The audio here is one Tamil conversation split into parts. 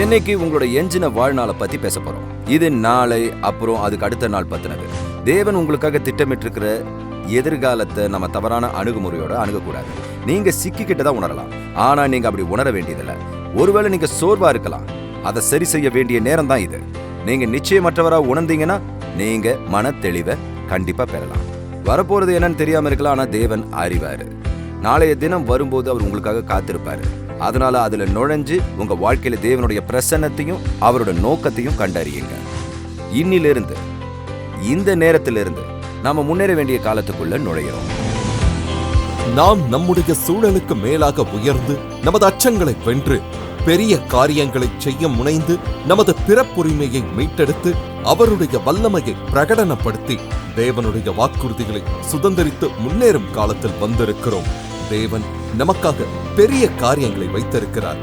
இன்னைக்கு உங்களோட எஞ்சின வாழ்நாளை பத்தி பேச போறோம். இது நாளை அப்புறம் அதுக்கு அடுத்த நாள் பத்தினது. தேவன் உங்களுக்காக திட்டமிட்டிருக்கிற எதிர்காலத்தை நம்ம தவறான அணுகுமுறையோட அணுகக்கூடாது. நீங்க சிக்கிக்கிட்டு தான் உணரலாம். ஆனா நீங்க அப்படி உணர வேண்டியதில்லை. ஒருவேளை நீங்க சோர்வா இருக்கலாம். அதை சரி செய்ய வேண்டிய நேரம் தான் இது. நீங்க நிச்சயமற்றவரா உணர்ந்தீங்கன்னா நீங்க மன தெளிவை கண்டிப்பா பெறலாம். வரப்போறது என்னன்னு தெரியாம இருக்கலாம் ஆனா தேவன் அறிவாரு. நாளைய தினம் வரும்போது அவர் உங்களுக்காக காத்திருப்பாரு. அதனால அதுல நுழைஞ்சு உங்க வாழ்க்கையில தேவனுடைய பிரசன்னத்தையும் அவரோட நோக்கத்தையும் கண்டறியுங்க. இன்னிலிருந்து இந்த நேரத்திலிருந்து நாம முன்னேற வேண்டிய காலத்துக்குள்ள நுழையிறோம். நாம் நம்முடைய சூழலுக்கு மேலாக உயர்ந்து நமது அச்சங்களை வென்று பெரிய காரியங்களை செய்ய முனைந்து நமது பிறப்புரிமையை மீட்டெடுத்து அவருடைய வல்லமையை பிரகடனப்படுத்தி தேவனுடைய வாக்குறுதிகளை சுதந்திரித்து முன்னேறும் காலத்தில் வந்திருக்கிறோம். தேவன் நமக்காக பெரிய காரியங்களை வைத்திருக்கிறார்.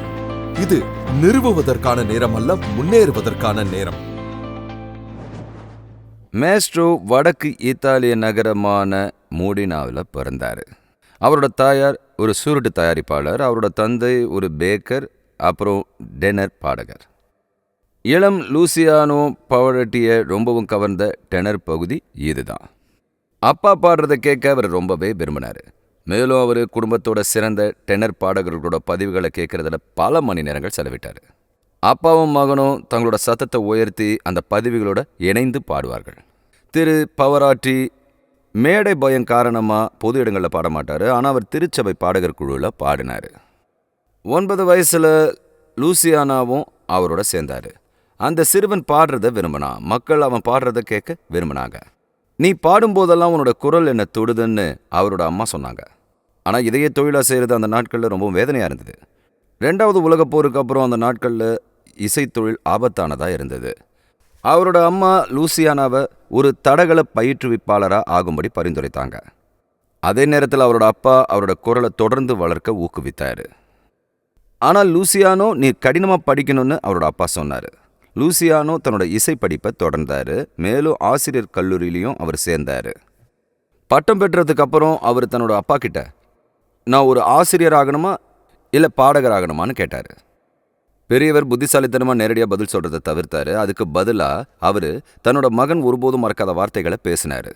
இது நிறுவுவதற்கான நேரம் அல்ல முன்னேறுவதற்கான நேரம். மேஸ்ட்ரோ வடக்கு இத்தாலிய நகரமான மூடினாவில் பிறந்தார். அவரோட தாயார் ஒரு சுருட்டு தயாரிப்பாளர் அவரோட தந்தை ஒரு பேக்கர் அப்புறம் டெனர் பாடகர். இளம் லூசியானோ பவரட்டியை ரொம்பவும் கவர்ந்த டெனர் பகுதி இதுதான். அப்பா பாடுறதை கேட்க அவர் ரொம்பவே விரும்பினார். மேலும் அவர் குடும்பத்தோட சிறந்த டெனர் பாடகர்களோட பதிவுகளை கேட்கறதுல பல மணி நேரங்கள் செலவிட்டார். அப்பாவும் மகனும் தங்களோட சத்தத்தை உயர்த்தி அந்த பதிவுகளோட இணைந்து பாடுவார்கள். திரு பவராட்டி மேடை பயம் காரணமாக பொது இடங்களில் பாட மாட்டார். ஆனால் அவர் திருச்சபை பாடகர் குழுவில் பாடினார். ஒன்பது வயசில் லூசியானாவும் அவரோட சேர்ந்தார். அந்த சிறுவன் பாடுறத விரும்பினான் மக்கள் அவன் பாடுறத கேட்க விரும்பினாங்க. நீ பாடும்போதெல்லாம் உன்னோட குரல் என்ன தொடுதுன்னு அவரோட அம்மா சொன்னாங்க. ஆனால் இதையே தொழிலாக செய்கிறது அந்த நாட்களில் ரொம்ப வேதனையாக இருந்தது. ரெண்டாவது உலகப் போருக்கு அப்புறம் அந்த நாட்களில் இசைத்தொழில் ஆபத்தானதாக இருந்தது. அவரோட அம்மா லூசியானாவை ஒரு தடகள பயிற்றுவிப்பாளராக ஆகும்படி பரிந்துரைத்தாங்க. அதே நேரத்தில் அவரோட அப்பா அவரோட குரலை தொடர்ந்து வளர்க்க ஊக்குவித்தார். ஆனால் லூசியானோ நீ கடினமாக படிக்கணும்னு அவரோட அப்பா சொன்னார். லூசியானோ தன்னோட இசை படிப்பை தொடர்ந்தார். மேலும் ஆசிரியர் கல்லூரியிலையும் அவர் சேர்ந்தார். பட்டம் பெற்றதுக்கு அப்புறம் அவர் தன்னோட அப்பா கிட்ட நான் ஒரு ஆசிரியர் ஆகணுமா இல்லை பாடகர் ஆகணுமான்னு கேட்டார். பெரியவர் புத்திசாலித்தனமாக நேரடியாக பதில் சொல்கிறத தவிர்த்தாரு. அதுக்கு பதிலாக அவர் தன்னோட மகன் ஒருபோதும் மறக்காத வார்த்தைகளை பேசினார்.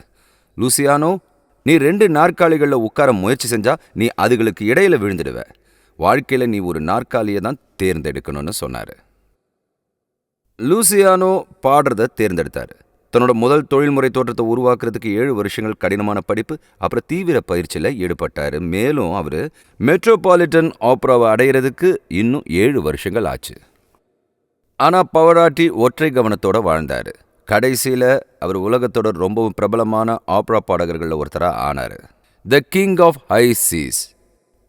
லூசியானோ நீ ரெண்டு நாற்காலிகளில் உட்கார முயற்சி செஞ்சா நீ அதுகளுக்கு இடையில விழுந்துடுவ. வாழ்க்கையில் நீ ஒரு நாற்காலியை தான் தேர்ந்தெடுக்கணும்னு சொன்னார். லூசியானோ பாடுறத தேர்ந்தெடுத்தார். தன்னோட முதல் தொழில்முறை தோற்றத்தை உருவாக்குறதுக்கு ஏழு வருஷங்கள் கடினமான படிப்பு அப்புறம் தீவிர பயிற்சியில் ஈடுபட்டார். மேலும் அவர் மெட்ரோபாலிட்டன் ஆப்ராவை அடையிறதுக்கு இன்னும் ஏழு வருஷங்கள் ஆச்சு. ஆனால் பவராட்டி ஒற்றை கவனத்தோட வாழ்ந்தார். கடைசியில் அவர் உலகத்தோட ரொம்பவும் பிரபலமான ஆப்ரா பாடகர்களில் ஒருத்தராக ஆனார். The king of high C's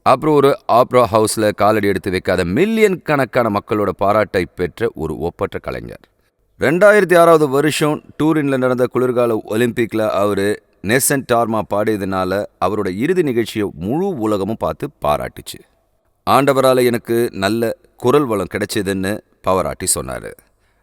அப்புறம் ஒரு ஆப்ரா ஹவுஸில் காலடி எடுத்து வைக்காத மில்லியன் கணக்கான மக்களோட பாராட்டை பெற்ற ஒரு ஒப்பற்ற கலைஞர். ரெண்டாயிரத்தி ஆறாவது வருஷம் டூரின்ல நடந்த குளிர்கால ஒலிம்பிக்கில் அவர் நெசன் டார்மா பாடியதுனால அவரோட இறுதி நிகழ்ச்சியை முழு உலகமும் பார்த்து பாராட்டுச்சு. ஆண்டவரால் எனக்கு நல்ல குரல் வளம் கிடைச்சதுன்னு பவராட்டி சொன்னார்.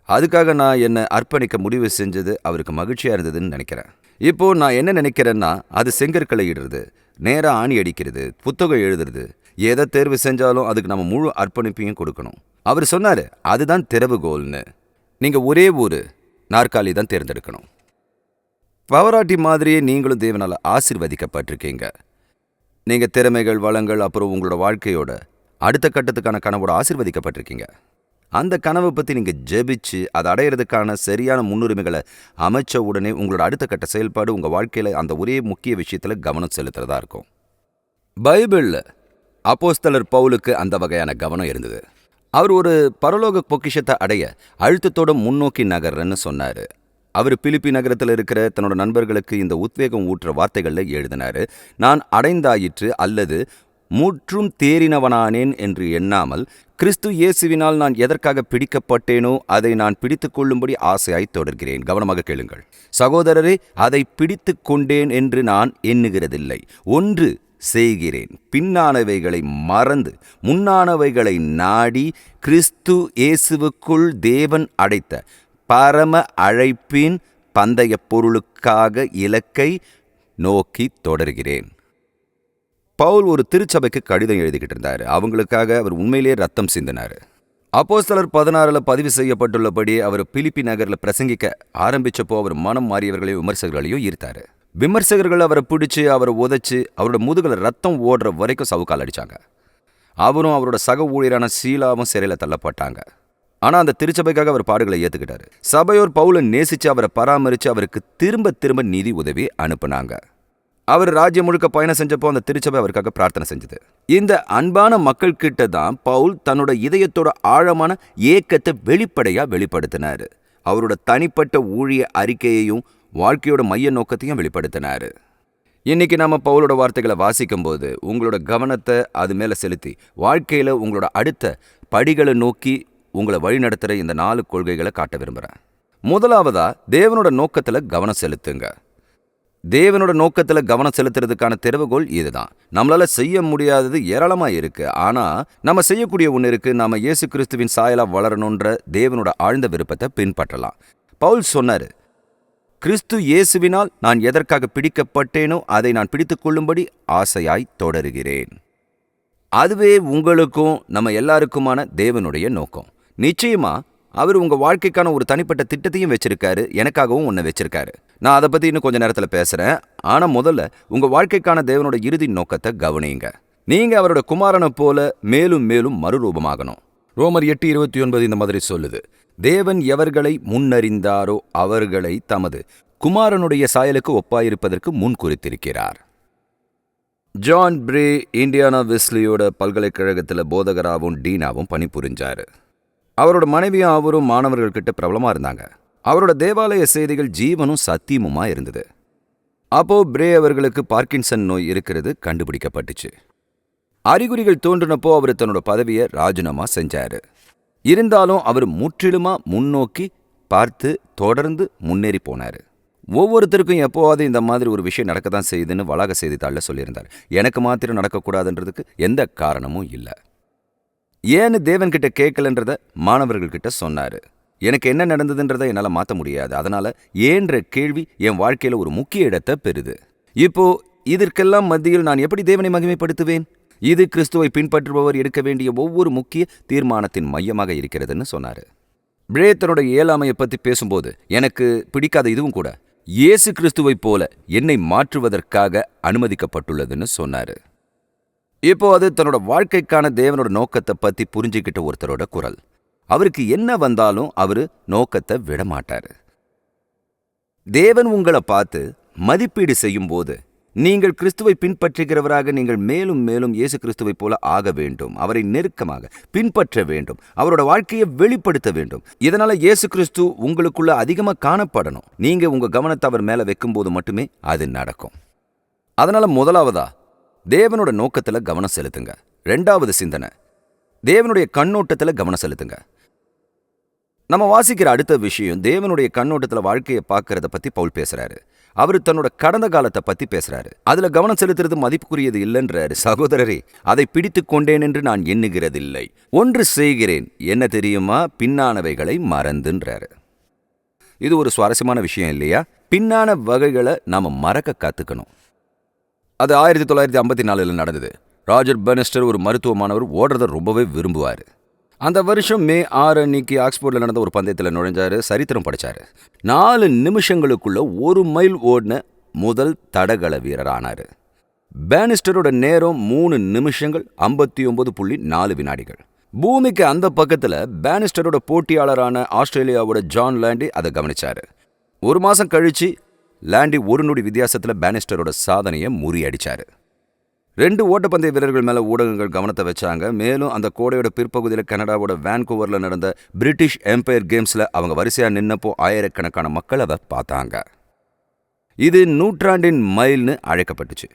அதுக்காக நான் என்னை அர்ப்பணிக்க முடிவு செஞ்சது அவருக்கு மகிழ்ச்சியாக இருந்ததுன்னு நினைக்கிறேன். இப்போ நான் என்ன நினைக்கிறேன்னா அது செங்கற்களை இடுறது நேராக ஆணி அடிக்கிறது புத்தகம் எழுதுறது எதை தேர்வு செஞ்சாலும் அதுக்கு நம்ம முழு அர்ப்பணிப்பையும் கொடுக்கணும். அவர் சொன்னார் அதுதான் திறவுகோல்னு நீங்கள் ஒரே ஒரு நாற்காலி தான் தேர்ந்தெடுக்கணும். பவராட்டி மாதிரியே நீங்களும் தேவனால் ஆசிர்வதிக்கப்பட்டிருக்கீங்க. நீங்கள் திறமைகள் வளங்கள் அப்புறம் உங்களோட வாழ்க்கையோட அடுத்த கட்டத்துக்கான கனவோட ஆசிர்வதிக்கப்பட்டிருக்கீங்க. அந்த கனவை பற்றி நீங்கள் ஜெபிச்சு அதை அடையிறதுக்கான சரியான முன்னுரிமைகளை அமைச்ச உடனே உங்களோட அடுத்த கட்ட செயல்பாடு உங்கள் வாழ்க்கையில் அந்த ஒரே முக்கிய விஷயத்தில் கவனம் செலுத்துறதா இருக்கும். பைபிளில் அப்போஸ்தலர் பவுலுக்கு அந்த வகையான கவனம் இருந்தது. அவர் ஒரு பரலோக பொக்கிஷத்தை அடைய அழுத்தத்தோட முன்னோக்கி நகர்றன்னு சொன்னார். அவர் பிலிப்பி நகரத்தில் இருக்கிற தன்னோட நண்பர்களுக்கு இந்த உத்வேகம் ஊற்ற வார்த்தைகளில் எழுதினார் நான் அடைந்தாயிற்று அல்லது முற்றும் தேறினவனானேன் என்று எண்ணாமல் கிறிஸ்து இயேசுவினால் நான் எதற்காக பிடிக்கப்பட்டேனோ அதை நான் பிடித்து கொள்ளும்படி ஆசையாய் தொடர்கிறேன். கவனமாக கேளுங்கள். சகோதரரே அதை பிடித்து கொண்டேன் என்று நான் எண்ணுகிறதில்லை. ஒன்று செய்கிறேன். பின்னானவைகளை மறந்து முன்னானவைகளை நாடி கிறிஸ்து இயேசுவுக்குள் தேவன் அடைத்த பரம அழைப்பின் பந்தய பொருளுக்காக இலக்கை நோக்கி தொடர்கிறேன். பவுல் ஒரு திருச்சபைக்கு கடிதம் எழுதிக்கிட்டு இருந்தார். அவங்களுக்காக அவர் உண்மையிலேயே ரத்தம் சிந்தினார். அப்போஸ்தலர் பதினாறுல பதிவு செய்யப்பட்டுள்ளபடி அவர் பிலிப்பி நகர்ல பிரசங்கிக்க ஆரம்பிச்சப்போ அவர் மனம் மாறியவர்களையும் விமர்சகர்களையும் ஈர்த்தாரு. விமர்சகர்கள் அவரை பிடிச்சு அவரை உதைச்சு அவரோட முதுகில் ரத்தம் ஓடுற வரைக்கும் சவுக்கால் அடிச்சாங்க. அவரும் அவரோட சக ஊழியரான சீலாவும் சிறையில் தள்ளப்பட்டாங்க. ஆனா அந்த திருச்சபைக்காக அவர் பாடுகளை ஏத்துக்கிட்டாரு. சபையோர் பவுலை நேசிச்சு அவரை பராமரிச்சு அவருக்கு திரும்ப திரும்ப நிதி உதவி அனுப்புனாங்க. அவர் ராஜ்யம் முழுக்க பயணம் செஞ்சப்போ அந்த திருச்சபை அவருக்காக பிரார்த்தனை செஞ்சது. இந்த அன்பான மக்கள் கிட்ட தான் பவுல் தன்னோட இதயத்தோட ஆழமான ஏக்கத்தை வெளிப்படையா வெளிப்படுத்தினாரு. அவரோட தனிப்பட்ட ஊழிய அறிக்கையையும் வாழ்க்கையோட மைய நோக்கத்தையும் வெளிப்படுத்தினாரு. இன்னைக்கு நாம பவுலோட வார்த்தைகளை வாசிக்கும்போது உங்களோட கவனத்தை அது மேல செலுத்தி வாழ்க்கையில உங்களோட அடுத்த படிகளை நோக்கி உங்களை வழிநடத்துற இந்த நாலு கொள்கைகளை காட்ட விரும்புறேன். முதலாவதா தேவனோட நோக்கத்துல கவனம் செலுத்துங்க. தேவனோட நோக்கத்துல கவனம் செலுத்துறதுக்கான திறவுகோல் இதுதான். நம்மளால செய்ய முடியாதது ஏராளமா இருக்கு. ஆனா நம்ம செய்யக்கூடிய ஒன்று இருக்கு. நாம இயேசு கிறிஸ்துவின் சாயலாக வளரணுன்ற தேவனோட ஆழ்ந்த விருப்பத்தை பின்பற்றலாம். பவுல் சொன்னாரு கிறிஸ்து இயேசுவினால் நான் எதற்காக பிடிக்கப்பட்டேனோ அதை நான் பிடித்துக் கொள்ளும்படி ஆசையாய் தொடருகிறேன். அதுவே உங்களுக்கும் நம்ம எல்லாருக்குமான தேவனுடைய நோக்கம். நிச்சயமா அவர் உங்க வாழ்க்கைக்கான ஒரு தனிப்பட்ட திட்டத்தையும் வச்சிருக்காரு எனக்காகவும் ஒன்று வச்சிருக்காரு. நான் அதை பத்தி இன்னும் கொஞ்ச நேரத்துல பேசுறேன். ஆனா முதல்ல உங்க வாழ்க்கைக்கான தேவனோட இறுதி நோக்கத்தை கவனியுங்க. நீங்க அவரோட குமாரனை போல மேலும் மேலும் மறுரூபமாகணும். ரோமர் எட்டு இருபத்தி ஒன்பது இந்த மாதிரி சொல்லுது. தேவன் எவர்களை முன்னறிந்தாரோ அவர்களை தமது குமாரனுடைய சாயலுக்கு ஒப்பாயிருப்பதற்கு முன் குறித்திருக்கிறார். ஜான் பிரே இண்டியானா வெஸ்லியோட பல்கலைக்கழகத்தில் போதகராகவும் டீனாவும் பணிபுரிஞ்சாரு. அவரோட மனைவியும் அவரும் மாணவர்கள்கிட்ட பிரபலமா இருந்தாங்க. அவரோட தேவாலய செய்திகள் ஜீவனும் சத்தியமுமா இருந்தது. அப்போ பிரே அவர்களுக்கு பார்க்கின்சன் நோய் இருக்கிறது கண்டுபிடிக்கப்பட்டுச்சு. அறிகுறிகள் தோன்றினப்போ அவர் தன்னோட பதவியை ராஜினாமா செஞ்சாரு. இருந்தாலும் அவர் முற்றிலுமா முன்னோக்கி பார்த்து தொடர்ந்து முன்னேறி போனாரு. ஒவ்வொருத்தருக்கும் எப்போவாது இந்த மாதிரி ஒரு விஷயம் நடக்க தான் செய்யுதுன்னு வளாக செய்தித்தாளில் சொல்லியிருந்தார். எனக்கு மாத்திரம் நடக்கக்கூடாதுன்றதுக்கு எந்த காரணமும் இல்லை. ஏன்னு தேவன்கிட்ட கேட்கலன்றத மாணவர்கள்கிட்ட சொன்னாரு. எனக்கு என்ன நடந்ததுன்றதை என்னால் மாற்ற முடியாது. அதனால ஏன்ற கேள்வி என் வாழ்க்கையில ஒரு முக்கிய இடத்தை பெறுது. இப்போ இதற்கெல்லாம் மத்தியில் நான் எப்படி தேவனை மகிமைப்படுத்துவேன்? இது கிறிஸ்துவை பின்பற்றுபவர் எடுக்க வேண்டிய ஒவ்வொரு முக்கிய தீர்மானத்தின் மையமாக இருக்கிறதுன்னு சொன்னாரு. பிரே ஏழாமையை பற்றி பத்தி பேசும்போது எனக்கு பிடிக்காத இதுவும் கூட. இயேசு கிறிஸ்துவைப் போல என்னை மாற்றுவதற்காக அனுமதிக்கப்பட்டுள்ளதுன்னு சொன்னாரு. இப்போ அது தன்னோட வாழ்க்கைக்கான தேவனோட நோக்கத்தை பத்தி புரிஞ்சுக்கிட்ட ஒருத்தரோட குரல். அவருக்கு என்ன வந்தாலும் அவரு நோக்கத்தை விட மாட்டாரு தேவன் உங்களை பார்த்து மதிப்பீடு செய்யும்போது நீங்கள் கிறிஸ்துவை பின்பற்றுகிறவராக நீங்கள் மேலும் மேலும் இயேசு கிறிஸ்துவைப் போல ஆக வேண்டும். அவரை நெருக்கமாக பின்பற்ற வேண்டும். அவரோட வாழ்க்கையை வெளிப்படுத்த வேண்டும். இதனால இயேசு கிறிஸ்து உங்களுக்குள்ள அதிகமா காணப்படணும். நீங்க உங்க கவனத்தை அவர் மேல வைக்கும்போது மட்டுமே அது நடக்கும். அதனால முதலாவதா தேவனோட நோக்கத்துல கவனம் செலுத்துங்க. ரெண்டாவது சிந்தனை தேவனுடைய கண்ணோட்டத்துல கவனம் செலுத்துங்க. நம்ம வாசிக்கிற அடுத்த விஷயம் தேவனுடைய கண்ணோட்டத்துல வாழ்க்கையை பார்க்கறத பத்தி பவுல் பேசுறாரு. அவர் தன்னோட கடந்த காலத்தை பத்தி பேசுறாரு. அதுல கவனம் செலுத்துறது மதிப்புக்குரியது இல்லைன்றாரு. சகோதரரே அதை பிடித்து கொண்டேன் என்று நான் எண்ணுகிறதில்லை. ஒன்று செய்கிறேன். என்ன தெரியுமா? பின்னானவைகளை மறந்துன்றாரு. இது ஒரு சுவாரஸ்யமான விஷயம் இல்லையா? பின்னான வகைகளை நாம மறக்க கத்துக்கணும். அது ஆயிரத்தி தொள்ளாயிரத்தி ஐம்பத்தி நாலுல நடந்தது. ராஜர் பெனஸ்டர் ஒரு மருத்துவ மாணவர் ஓடுறத ரொம்பவே விரும்புவார். அந்த வருஷம் மே ஆறு அன்னைக்கு ஆக்ஸ்போர்டில் நடந்த ஒரு பந்தயத்தில் நுழைஞ்சாரு சரித்திரம் படிச்சாரு. நாலு நிமிஷங்களுக்குள்ள ஒரு மைல் ஓடின முதல் தடகள வீரர் ஆனாரு பேனிஸ்டரோட நேரம் மூணு நிமிஷங்கள் ஐம்பத்தி ஒன்பது புள்ளி நாலு வினாடிகள். பூமிக்கு அந்த பக்கத்துல பேனிஸ்டரோட போட்டியாளரான ஆஸ்திரேலியாவோட ஜான் லேண்டி அதை கவனிச்சாரு. ஒரு மாசம் கழிச்சு லேண்டி ஒரு நொடி வித்தியாசத்துல பேனிஸ்டரோட சாதனையை முறியடிச்சாரு. ரெண்டு ஓட்டப்பந்தய வீரர்கள் மேல ஊடகங்கள் கவனத்தை வச்சாங்க. மேலும் அந்த கோடையோட பிற்பகுதியில் கனடாவோட வேன்கூவரில் நடந்த பிரிட்டிஷ் எம்பையர் கேம்ஸ்ல அவங்க வரிசையா நின்னப்போ ஆயிரக்கணக்கான மக்கள் அதை பார்த்தாங்க. இது நூற்றாண்டின் மைல்னு அழைக்கப்பட்டுச்சு.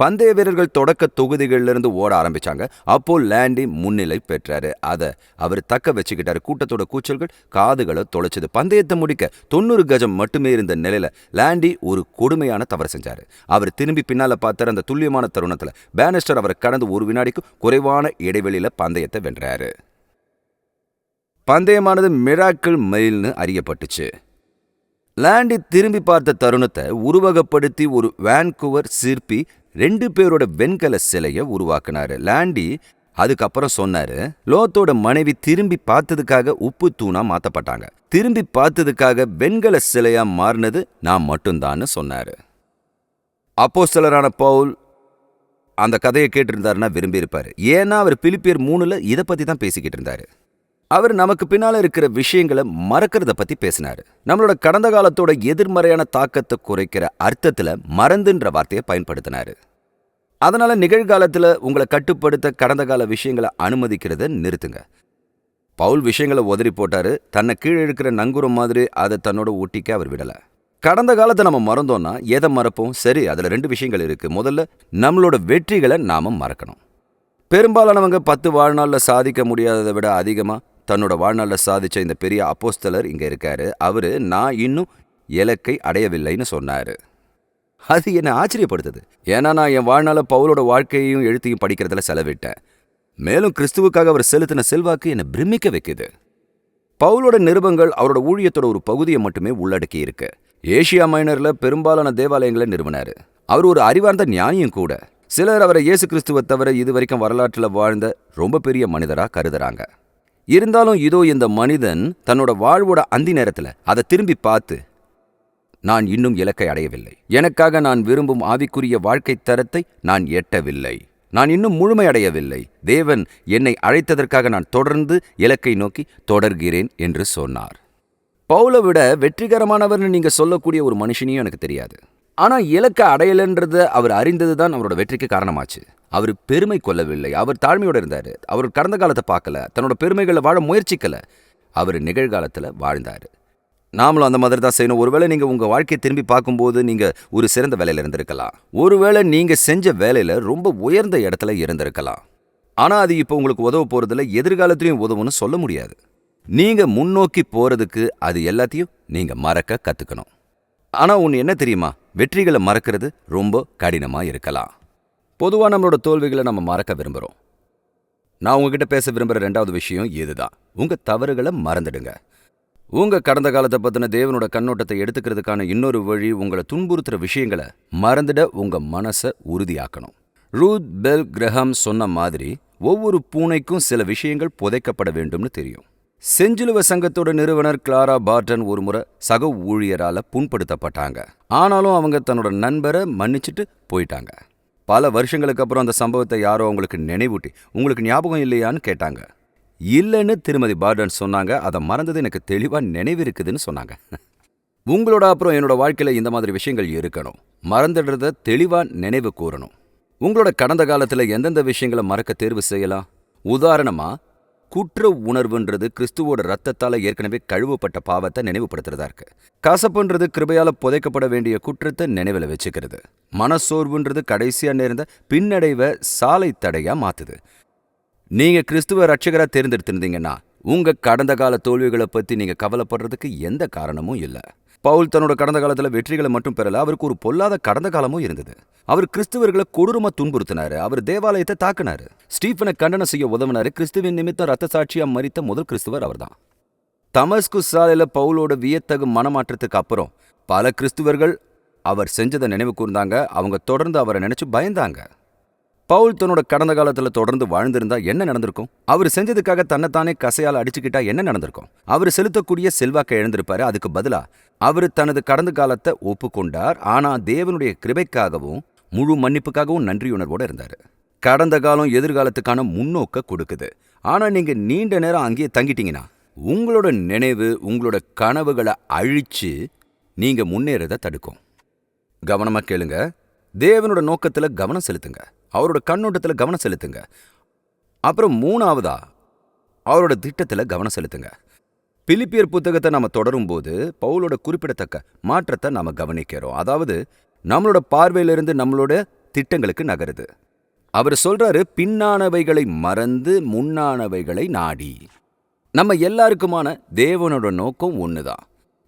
பந்தய வீரர்கள் தொடக்க தொகுதிகள்ல இருந்து ஓட ஆரம்பிச்சாங்க. அப்போ லேண்டி முன்னிலை பெற்றாரு. அதை அவர் தக்க வச்சுக்கிட்டாரு. கூட்டத்தோட கூச்சல்கள் காதுகளை தொலைச்சது. பந்தயத்தை முடிக்க தொண்ணூறு கஜம் மட்டுமே இருந்த நிலையில லேண்டி ஒரு கொடுமையான தவறு செஞ்சாரு. அவர் திரும்பி பின்னால பார்த்தாரு. அந்த துல்லியமான தருணத்துல பேனிஸ்டர் அவரை கடந்து ஒரு வினாடிக்கு குறைவான இடைவெளியில பந்தயத்தை வென்றாரு. பந்தயமானது மிராக்கிள் மெயில்னு அறியப்பட்டுச்சு. லேண்டி திரும்பி பார்த்த தருணத்தை உருவகப்படுத்தி ஒரு வேன்குவர் சிற்பி ரெண்டு பேரோட வெண்கல சிலையை உருவாக்குனாரு. லாண்டி அதுக்கப்புறம் சொன்னாரு லோத்தோட மனைவி திரும்பி பார்த்ததுக்காக உப்பு தூணா மாத்தப்பட்டாங்க. திரும்பி பார்த்ததுக்காக வெண்கல சிலையா மாறினது நான் மட்டும்தான்னு சொன்னாரு. அப்போ சிலரான பவுல் அந்த கதையை கேட்டிருந்தாருன்னா விரும்பி இருப்பாரு ஏன்னா அவர் பிலிப்பியர் மூணுல இதை பத்தி தான் பேசிக்கிட்டு இருந்தாரு. அவர் நமக்கு பின்னால இருக்கிற விஷயங்களை மறக்கிறத பத்தி பேசினாரு. நம்மளோட கடந்த காலத்தோட எதிர்மறையான தாக்கத்தை குறைக்கிற அர்த்தத்துல மறந்துன்ற வார்த்தையை பயன்படுத்தினாரு. அதனால நிகழ்காலத்துல உங்களை கட்டுப்படுத்த கடந்த கால விஷயங்களை அனுமதிக்கிறத நிறுத்துங்க. பவுல் விஷயங்களை உதறி போட்டாரு. தன்னை கீழே இருக்கிற நங்குரம் மாதிரி அதை தன்னோட ஒட்டிக்க அவர் விடல. கடந்த காலத்தை நம்ம மறந்தோம்னா எதை மறப்போம்? சரி அதுல ரெண்டு விஷயங்கள் இருக்கு. முதல்ல நம்மளோட வெற்றிகளை நாம மறக்கணும். பெரும்பாலானவங்க பத்து வாழ்நாளில் சாதிக்க முடியாததை விட அதிகமாக தன்னோட வாழ்நாளில் சாதிச்ச இந்த பெரிய அப்போஸ்தலர் இங்கே இருக்காரு. அவரு நான் இன்னும் இலக்கை அடையவில்லைன்னு சொன்னாரு. அது என்னை ஆச்சரியப்படுத்துது. ஏன்னா நான் என் வாழ்நாள பவுலோட வாழ்க்கையையும் எழுத்தையும் படிக்கிறதுல செலவிட்டேன். மேலும் கிறிஸ்துவுக்காக அவர் செலுத்தின செல்வாக்கு என்னை பிரமிக்க வைக்குது. பவுலோட நிருபங்கள் அவரோட ஊழியத்தோட ஒரு பகுதியை மட்டுமே உள்ளடக்கி இருக்கு. ஏசியா மைனர்ல பெரும்பாலான தேவாலயங்களை நிறுவனாரு. அவர் ஒரு அறிவார்ந்த ஞானியும் கூட. சிலர் அவரை இயேசு கிறிஸ்துவை தவிர இதுவரைக்கும் வரலாற்றில் வாழ்ந்த ரொம்ப பெரிய மனிதரா கருதுறாங்க. இருந்தாலும் இதோ இந்த மனிதன் தன்னோட வாழ்வோட அந்தி நேரத்துல அதை திரும்பி பார்த்து நான் இன்னும் இலக்கை அடையவில்லை. எனக்காக நான் விரும்பும் ஆவிக்குரிய வாழ்க்கை தரத்தை நான் எட்டவில்லை. நான் இன்னும் முழுமை அடையவில்லை. தேவன் என்னை அழைத்ததற்காக நான் தொடர்ந்து இலக்கை நோக்கி தொடர்கிறேன் என்று சொன்னார். பவுலை விட வெற்றிகரமானவர்னு நீங்க சொல்லக்கூடிய ஒரு மனுஷனையும் எனக்கு தெரியாது. ஆனா இலக்கை அடையலைன்றதை அவர் அறிந்ததுதான் அவரோட வெற்றிக்கு காரணமாச்சு. அவர் பெருமை கொள்ளவில்லை. அவர் தாழ்மையோட இருந்தாரு. அவர் கடந்த காலத்தை பார்க்கல. தன்னோட பெருமைகளை வாழ முயற்சிக்கல. அவர் நிகழ்காலத்துல வாழ்ந்தாரு. நாமளும் அந்த மாதிரி தான் செய்யணும். ஒருவேளை நீங்க உங்க வாழ்க்கையை திரும்பி பார்க்கும்போது நீங்க ஒரு சிறந்த வேலையில் இருந்திருக்கலாம். ஒருவேளை நீங்க செஞ்ச வேலையில ரொம்ப உயர்ந்த இடத்துல இருந்திருக்கலாம். ஆனா அது இப்போ உங்களுக்கு உதவ போறதுல எதிர்காலத்திலையும் உதவும்னு சொல்ல முடியாது. நீங்க முன்னோக்கி போறதுக்கு அது எல்லாத்தையும் நீங்க மறக்க கத்துக்கணும். ஆனா ஒன்று என்ன தெரியுமா? வெற்றிகளை மறக்கிறது ரொம்ப கடினமா இருக்கலாம். பொதுவா நம்மளோட தோல்விகளை நம்ம மறக்க விரும்புறோம். நான் உங்ககிட்ட பேச விரும்புற ரெண்டாவது விஷயம் இதுதான். உங்க தவறுகளை மறந்துடுங்க. உங்க கடந்த காலத்தை பத்தின தேவனோட கண்ணோட்டத்தை எடுத்துக்கிறதுக்கான இன்னொரு வழி உங்களை துன்புறுத்துற விஷயங்களை மறந்துட உங்க மனசை உறுதியாக்கணும். ரூத் பெல் கிரஹாம் சொன்ன மாதிரி ஒவ்வொரு பூனைக்கும் சில விஷயங்கள் புதைக்கப்பட வேண்டும்னு தெரியும். செஞ்சிலுவ சங்கத்தோட நிறுவனர் கிளாரா பார்டன் ஒரு முறை சக ஊழியரால புண்படுத்தப்பட்டாங்க. ஆனாலும் அவங்க தன்னோட நண்பரை மன்னிச்சிட்டு போயிட்டாங்க. பல வருஷங்களுக்கு அப்புறம் அந்த சம்பவத்தை யாரோ அவங்களுக்கு நினைவூட்டி உங்களுக்கு ஞாபகம் இல்லையான்னு கேட்டாங்க. இல்லைன்னு திருமதி பார்டன் சொன்னாங்க. அதை மறந்தது எனக்கு தெளிவா நினைவிருக்குதுன்னு சொன்னாங்க. உங்களோட அப்புறம் என்னோட வாழ்க்கையில இந்த மாதிரி விஷயங்கள் இருக்கணும். மறந்துடுறத தெளிவா நினைவு கூறணும். உங்களோட கடந்த காலத்துல எந்தெந்த விஷயங்களை மறக்க தேர்வு செய்யலாம்? உதாரணமா குற்ற உணர்வுன்றது கிறிஸ்துவோட ரத்தத்தால ஏற்கனவே கழுவப்பட்ட பாவத்தை நினைவுபடுத்துறதா இருக்கு. கசப்புன்றது கிருபையால புதைக்கப்பட வேண்டிய குற்றத்தை நினைவில் வச்சுக்கிறது. மனசோர்வுன்றது கடைசியா நேர்ந்த பின்னடைவை சாலை தடையா மாத்துது. நீங்க கிறிஸ்துவ ரட்சகரா தேர்ந்தெடுத்திருந்தீங்கன்னா உங்க கடந்த கால தோல்விகளை பத்தி நீங்க கவலைப்படுறதுக்கு எந்த காரணமும் இல்ல. பவுல் தன்னோட கடந்த காலத்துல வெற்றிகளை மட்டும் பெறல அவருக்கு ஒரு பொல்லாத கடந்த காலமும் இருந்தது. அவர் கிறிஸ்துவர்களை கொடூரமா துன்புறுத்தினாரு அவர் தேவாலயத்தை தாக்குனாரு. ஸ்டீஃபனை கண்டனம் செய்ய உதவினாரு கிறிஸ்துவின் நிமித்தம் ரத்த சாட்சியா மறித்த முதல் கிறிஸ்துவர் அவர்தான். தமஸ்கு சாலையில பவுலோட வியத்தகு மனமாற்றத்துக்கு அப்புறம் பல கிறிஸ்துவர்கள் அவர் செஞ்சதை நினைவு கூர்ந்தாங்க அவங்க தொடர்ந்து அவரை நினைச்சு பயந்தாங்க. பவுல் தன்னோட கடந்த காலத்துல தொடர்ந்து வாழ்ந்திருந்தா என்ன நடந்திருக்கும்? அவர் செஞ்சதுக்காக தன்னைத்தானே கசையால அடிச்சுக்கிட்டா என்ன நடந்திருக்கும்? அவர் செலுத்தக்கூடிய செல்வாக்கை இழந்திருப்பாரு. அதுக்கு பதிலா அவர் தனது கடந்த காலத்தை ஒப்புக்கொண்டார். ஆனா தேவனுடைய கிருபைக்காகவும் முழு மன்னிப்புக்காகவும் நன்றியுணர்வோட இருந்தாரு. கடந்த காலம் எதிர்காலத்துக்கான முன்னோக்க கொடுக்குது. ஆனா நீங்க நீண்ட நேரம் அங்கேயே தங்கிட்டீங்கன்னா உங்களோட நினைவு உங்களோட கனவுகளை அழிச்சு நீங்க முன்னேறத தடுக்கும். கவனமா கேளுங்க. தேவனோட நோக்கத்துல கவனம் செலுத்துங்க. அவரோட கண்ணோட்டத்துல கவனம் செலுத்துங்க. அப்புறம் மூணாவதா அவரோட திட்டத்துல கவனம் செலுத்துங்க. பிலிப்பியர் புத்தகத்தை நாம தொடரும் போது பவுலோட குறிப்பிடத்தக்க மாற்றத்தை நாம கவனிக்கிறோம். அதாவது நம்மளோட பார்வையிலிருந்து நம்மளோட திட்டங்களுக்கு நகருது. அவர் சொல்றாரு பின்னானவைகளை மறந்து முன்னானவைகளை நாடி. நம்ம எல்லாருக்குமான தேவனோட நோக்கம் ஒன்று தான்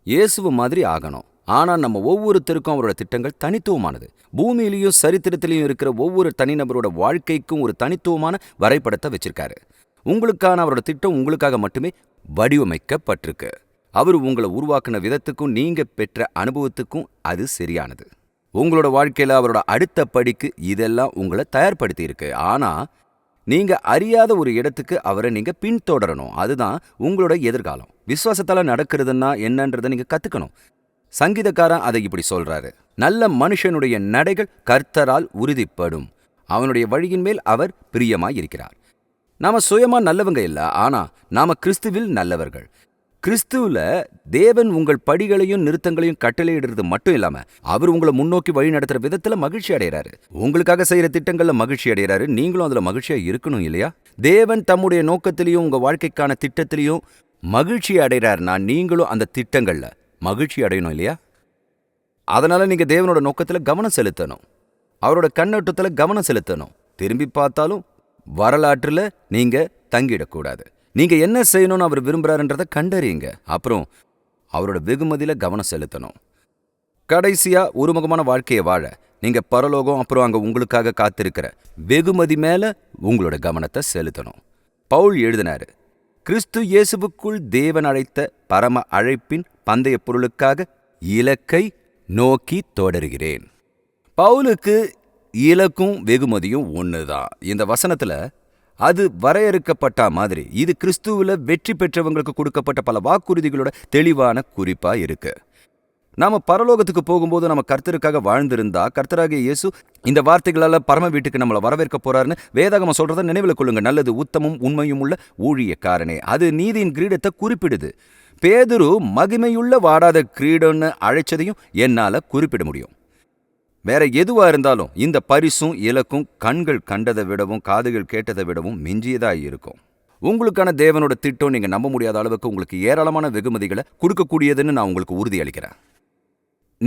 இயேசுவ மாதிரி ஆகணும். ஆனா நம்ம ஒவ்வொருத்தருக்கும் அவரோட திட்டங்கள் தனித்துவமானது. பூமியிலையும் சரித்திரத்திலையும் இருக்கிற ஒவ்வொரு தனிநபரோட வாழ்க்கைக்கும் ஒரு தனித்துவமான வரைபடத்தை வச்சிருக்காரு. உங்களுக்கான அவரோட திட்டம் உங்களுக்காக மட்டுமே வடிவமைக்கப்பட்டிருக்கு. அவர் உங்களை உருவாக்கின விதத்துக்கும் நீங்க பெற்ற அனுபவத்துக்கும் அது சரியானது. உங்களோட வாழ்க்கையில அவரோட அடுத்த படிக்கு இதெல்லாம் உங்களை தயார்படுத்தி இருக்கு ஆனா நீங்க அறியாத ஒரு இடத்துக்கு அவரை நீங்க பின்தொடரணும். அதுதான் உங்களோட எதிர்காலம். விசுவாசத்தால நடக்கிறதுன்னா என்னன்றதை நீங்க கத்துக்கணும். சங்கீதக்காரன் அதை இப்படி சொல்றாரு. நல்ல மனுஷனுடைய நடைகள் கர்த்தரால் உறுதிப்படும். அவனுடைய வழியின் மேல் அவர் பிரியமாயிருக்கிறார். நாம சுயமா நல்லவங்க இல்ல ஆனா நாம கிறிஸ்துவில் நல்லவர்கள். கிறிஸ்துவுல தேவன் உங்கள் படிகளையும் நிறுத்தங்களையும் கட்டளையிடுறது மட்டும் இல்லாம அவர் உங்களை முன்னோக்கி வழி நடத்துற விதத்துல மகிழ்ச்சி அடைகிறாரு உங்களுக்காக செய்யற திட்டங்கள்ல மகிழ்ச்சி அடைகிறாரு நீங்களும் அதுல மகிழ்ச்சியா இருக்கணும் இல்லையா? தேவன் தம்முடைய நோக்கத்திலையும் உங்க வாழ்க்கைக்கான திட்டத்திலையும் மகிழ்ச்சி அடைகிறாருன்னா நீங்களும் அந்த திட்டங்கள்ல மகிழ்ச்சி அடையணும் இல்லையா? அதனால நீங்க தேவனோட நோக்கத்துல கவனம் செலுத்தணும். அவரோட கண்ணோட்டத்துல கவனம் செலுத்தணும். திரும்பி பார்த்தாலும் வரலாற்றுல நீங்க தங்கிடக்கூடாது. நீங்க என்ன செய்யணும்னு அவர் விரும்புறாருன்றத கண்டறியுங்க. அப்புறம் அவரோட வெகுமதியில கவனம் செலுத்தணும். கடைசியா ஒருமுகமான வாழ்க்கையை வாழ. நீங்க பரலோகம் அப்புறம் அங்க உங்களுக்காக காத்திருக்கிற வெகுமதி மேல உங்களோட கவனத்தை செலுத்தணும். பவுல் எழுதினாரு கிறிஸ்து இயேசுவுக்குள் தேவன் அழைத்த பரம அழைப்பின் பந்தய பொருளுக்காக இலக்கை நோக்கி தொடருகிறேன். பவுலுக்கு இலக்கும் வெகுமதியும் ஒண்ணுதான் இந்த வசனத்துல அது வரையறுக்கப்பட்ட மாதிரி இது கிறிஸ்துவில் வெற்றி பெற்றவங்களுக்கு கொடுக்கப்பட்ட பல வாக்குறுதிகளோட தெளிவான குறிப்பாக இருக்கு. நாம பரலோகத்துக்கு போகும்போது நம்ம கர்த்தருக்காக வாழ்ந்திருந்தா கர்த்தராகிய இயேசு இந்த வார்த்தைகளால் பரம வீட்டுக்கு நம்மளை வரவேற்க போறாருன்னு வேதாகம சொல்றதை நினைவில் கொள்ளுங்க. நல்லது உத்தமும் உண்மையும் உள்ள ஊழியக்காரனே. அது நீதியின் கிரீடத்தை குறிப்பிடுது. பேதுரு மகிமையுள்ள வாடாத கிரீடம்னு அழைச்சதையும் என்னால குறிப்பிட முடியும். வேற எதுவா இருந்தாலும் இந்த பரிசும் இலக்கும் கண்கள் கண்டதை விடவும் காதுகள் கேட்டதை விடவும் மிஞ்சியதா இருக்கும். உங்களுக்கான தேவனோட திட்டம் நீங்க நம்ப முடியாத அளவுக்கு உங்களுக்கு ஏராளமான வெகுமதிகளை கொடுக்கக்கூடியதுன்னு நான் உங்களுக்கு உறுதி அளிக்கிறேன்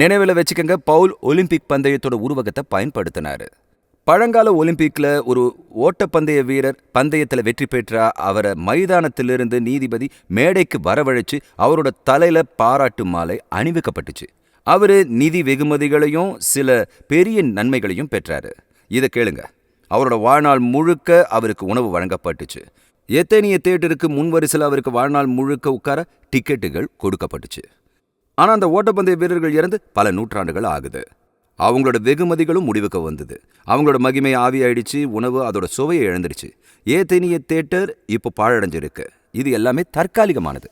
நினைவில் வச்சுக்கங்க பவுல் ஒலிம்பிக் பந்தயத்தோட உருவகத்தை பயன்படுத்தினாரு. பழங்கால ஒலிம்பிக்ல ஒரு ஓட்டப்பந்தய வீரர் பந்தயத்தில் வெற்றி பெற்றா அவரை மைதானத்திலிருந்து நீதிபதி மேடைக்கு வரவழைச்சு அவரோட தலையில் பாராட்டு மாலை அணிவிக்கப்பட்டுச்சு. அவரு நிதி வெகுமதிகளையும் சில பெரிய நன்மைகளையும் பெற்றாரு. இதை கேளுங்க. அவரோட வாழ்நாள் முழுக்க அவருக்கு உணவு வழங்கப்பட்டுச்சு. எத்தனைய தேட்டருக்கு முன்வரிசையில் அவருக்கு வாழ்நாள் முழுக்க உட்கார டிக்கெட்டுகள் கொடுக்கப்பட்டுச்சு. ஆனா அந்த ஓட்டப்பந்தய வீரர்கள் இறந்து பல நூற்றாண்டுகள் ஆகுது. அவங்களோட வெகுமதிகளும் முடிவுக்கு வந்தது. அவங்களோட மகிமை ஆவியாயிடுச்சு உணவு அதோட சுவையை இழந்துடுச்சு. ஏத்தேனிய தேட்டர் இப்போ பாழடைஞ்சிருக்கு. இது எல்லாமே தற்காலிகமானது.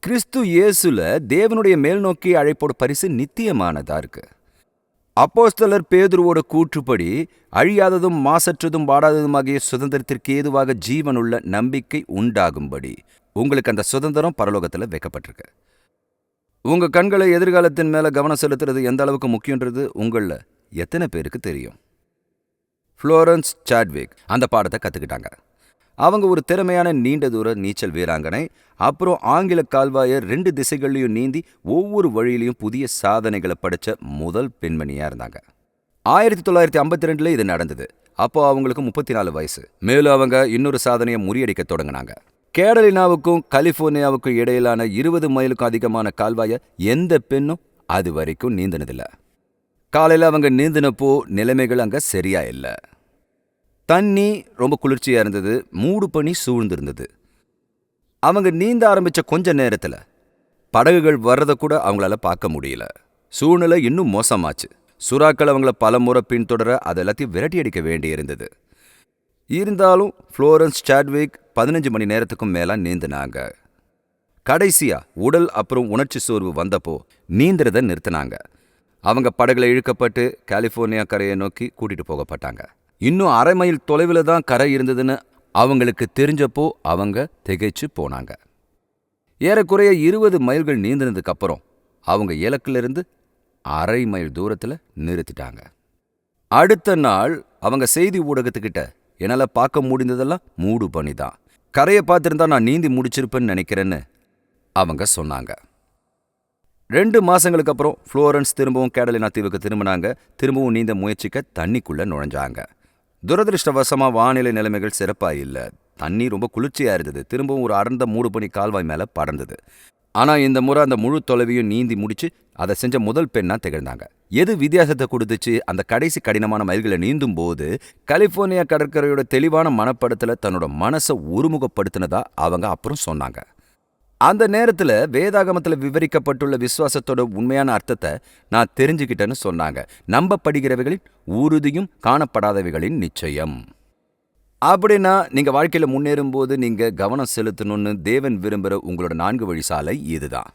கிறிஸ்து இயேசுல தேவனுடைய மேல்நோக்கி அழைப்போட பரிசு நித்தியமானதா இருக்கு. அப்போஸ்தலர் பேதுருவோட கூற்றுப்படி அழியாததும் மாசற்றதும் வாடாததுமாகிய சுதந்திரத்திற்கு ஏதுவாக ஜீவனுள்ள நம்பிக்கை உண்டாகும்படி. உங்களுக்கு அந்த சுதந்திரம் பரலோகத்தில் வைக்கப்பட்டிருக்கு. உங்க கண்களை எதிர்காலத்தின் மேல கவனம் செலுத்துறது எந்த அளவுக்கு முக்கியன்றது உங்களில் எத்தனை பேருக்கு தெரியும்? ஃப்ளோரன்ஸ் சாட்விக் அந்த பாடத்தை கத்துக்கிட்டாங்க. அவங்க ஒரு திறமையான நீண்ட தூர நீச்சல் வீராங்கனை அப்புறம் ஆங்கில கால்வாயை ரெண்டு திசைகள்லையும் நீந்தி ஒவ்வொரு வழியிலையும் புதிய சாதனைகளை படித்த முதல் பெண்மணியா இருந்தாங்க. ஆயிரத்தி தொள்ளாயிரத்தி ஐம்பத்தி ரெண்டில் இது நடந்தது. அப்போ அவங்களுக்கு முப்பத்தி நாலு வயசு. மேலும் அவங்க இன்னொரு சாதனையை முறியடிக்க தொடங்கினாங்க. கேடலினாவுக்கும் கலிபோர்னியாவுக்கும் இடையிலான இருபது மைலுக்கும் அதிகமான கால்வாயை எந்த பெண்ணும் அது வரைக்கும் நீந்தினதில்ல. காலையில் அவங்க நீந்தினப்போ நிலைமைகள் அங்கே சரியா இல்லை. தண்ணி ரொம்ப குளிர்ச்சியா இருந்தது மூடு பனி சூழ்ந்திருந்தது. அவங்க நீந்த ஆரம்பிச்ச கொஞ்ச நேரத்துல படகுகள் வர்றத கூட அவங்களால பார்க்க முடியல. சூழ்நிலை இன்னும் மோசமாச்சு. சுறாக்கள் அவங்கள பலமுறை பின்தொடர அது எல்லாத்தையும் விரட்டி அடிக்க வேண்டியிருந்தது. இருந்தாலும் ஃப்ளோரன்ஸ் சாட்விக் பதினஞ்சு மணி நேரத்துக்கும் மேல நீந்தினாங்க. கடைசியா உடல் அப்புறம் உணர்ச்சி சோர்வு வந்தப்போ நீந்துறத நிறுத்தினாங்க. அவங்க படகுல இழுக்கப்பட்டு கலிஃபோர்னியா கரையை நோக்கி கூட்டிட்டு போகப்பட்டாங்க. இன்னும் அரை மைல் தொலைவில் தான் கரை இருந்ததுன்னு அவங்களுக்கு தெரிஞ்சப்போ அவங்க திகைச்சு போனாங்க. ஏறக்குறைய இருபது மைல்கள் நீந்தினதுக்கு அப்புறம் அவங்க இலக்கிலிருந்து அரை மைல் தூரத்துல நிறுத்திட்டாங்க. அடுத்த நாள் அவங்க செய்தி ஊடகத்துக்கிட்ட என்னால் பார்க்க முடிந்ததெல்லாம் மூடு பண்ணி தான் கரையை பார்த்துருந்தா நான் நீந்தி முடிச்சிருப்பேன்னு நினைக்கிறேன்னு அவங்க சொன்னாங்க. ரெண்டு மாசங்களுக்கு அப்புறம் ஃப்ளோரன்ஸ் திரும்பவும் கேடலினா தீவுக்கு திரும்பினாங்க. திரும்பவும் நீந்த முயற்சிக்க தண்ணிக்குள்ள நுழைஞ்சாங்க. துரதிருஷ்டவசமா வானிலை நிலைமைகள் சிறப்பா இல்ல. தண்ணி ரொம்ப குளிர்ச்சியா இருந்தது. திரும்பவும் ஒரு அடர்ந்த மூடு பனி கால்வாய் மேல படர்ந்தது. ஆனா இந்த முறை அந்த முழு தொலைவையும் நீந்தி முடிச்சு அதை செஞ்ச முதல் பெண்ணா திகழ்ந்தாங்க. எது வித்தியாசத்தை கொடுத்துச்சு? அந்த கடைசி கடினமான மைல்களை நீந்தும் போது கலிபோர்னியா கடற்கரையோட தெளிவான மனப்படத்துல தன்னோட மனசை ஒருமுகப்படுத்தினதா அவங்க அப்புறம் சொன்னாங்க. அந்த நேரத்துல வேதாகமத்துல விவரிக்கப்பட்டுள்ள விசுவாசத்தோட உண்மையான அர்த்தத்தை நான் தெரிஞ்சுக்கிட்டேன்னு சொன்னாங்க. நம்பப்படுகிறவைகளின் உறுதியும் காணப்படாதவைகளின் நிச்சயம். அப்படின்னா நீங்க வாழ்க்கையில முன்னேறும்போது நீங்க கவனம் செலுத்தணும்னு தேவன் விரும்புகிற உங்களோட நான்கு வழி சாலை இதுதான்.